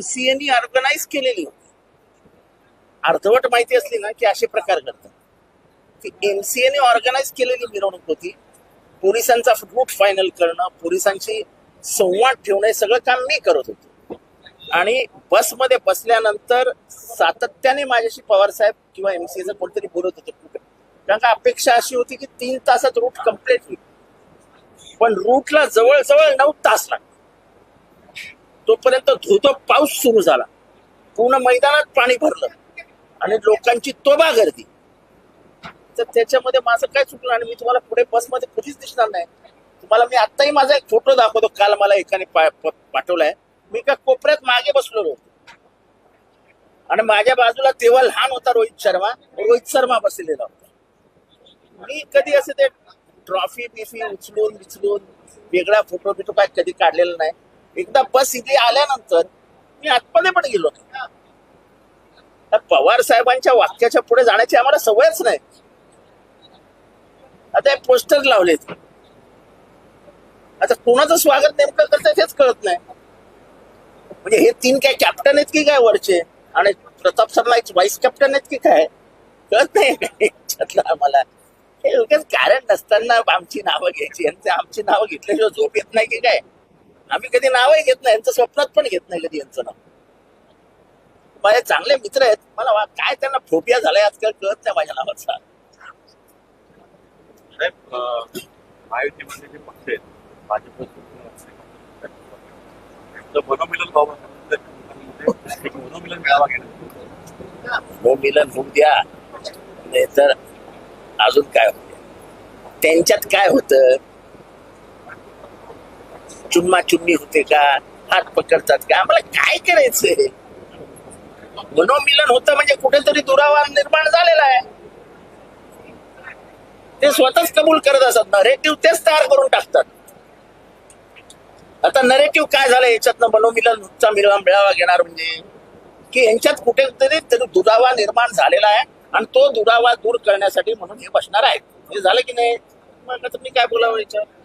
सीएनी organise केलेली. होती अर्धवट माहिती असली ना की असे प्रकार घडतात. ती एमसीएने ऑर्गनाईज केलेली मिरवणूक होती. पोलिसांचा रूट फायनल करणं पोलिसांशी संवाद ठेवणं हे सगळं काम मी करत होतो. आणि बसमध्ये बसल्यानंतर सातत्याने माझ्याशी पवार साहेब किंवा एमसीएचं कोणतरी बोलत होते कारण का अपेक्षा अशी होती की तीन तासात रूट कंप्लीट होईल. पण रूटला जवळजवळ नऊ तास लागतात. तोपर्यंत धोधो पाऊस सुरू झाला. पूर्ण मैदानात पाणी भरलं आणि लोकांची तोबा गर्दी. तर त्याच्यामध्ये माझं काय चुकलं आणि मी तुम्हाला पुढे बसमध्ये कधीच दिसणार नाही. तुम्हाला मी आत्ताही माझा एक फोटो दाखवतो. काल मला एकाने पाठवलाय. मी का कोपऱ्यात मागे बसलेलो होतो. आणि माझ्या बाजूला तेव्हा लहान होता रोहित शर्मा. रोहित शर्मा बसलेला होता. मी कधी असे ते ट्रॉफी बिफी उचलून विचलून वेगळा फोटो बिटो काय कधी काढलेला नाही. एकदा बस इथे आल्यानंतर मी आतमध्ये पण गेलो पवार साहेबांच्या वाक्याच्या पुढे जाण्याची आम्हाला सवयच नाही. आता हे पोस्टर लावलेत. आता कोणाचं स्वागत नेमकं करतात हेच कळत नाही. म्हणजे हे तीन काय कॅप्टन आहेत की काय वरचे? आणि प्रताप सरला एक व्हाईस कॅप्टन आहेत की काय? कळत नाही. आम्हाला. हे उगाच कारण नसताना आमची नावं घ्यायची आणि आमची नावं घेतल्याशिवाय झोप येत नाही की काय? आम्ही कधी नावही घेत नाही यांचं स्वप्नात पण घेत नाही कधी यांचं नाव. माझे चांगले मित्र आहेत मला वा- काय त्यांना फोबिया झालाय आजकाल कळत नाही माझ्या नावाचा. महायुतीमध्ये जे पक्ष आहेत भाजप मनोमिलन मेळावा होऊ द्या नाही तर अजून काय होते त्यांच्यात काय होत? चुन्मा चुन्नी होते का? हात पकडतात का? आम्हाला काय करायचंय? मनोमिलन होतं म्हणजे कुठेतरी दुरावा निर्माण झालेला आहे. ते स्वतःच कबूल करत असतात. नरेटिव्ह तेच तयार करून टाकतात. आता नरेटिव्ह काय झालं याच्यातनं मनोमिलनचा मिळवा मेळावा घेणार म्हणजे? की यांच्यात कुठेतरी तरी दुरावा निर्माण झालेला आहे आणि तो दुरावा दूर करण्यासाठी म्हणून हे बसणार आहेत. हे झालं की नाही? मग तुम्ही मी काय बोलावं याच्यावर?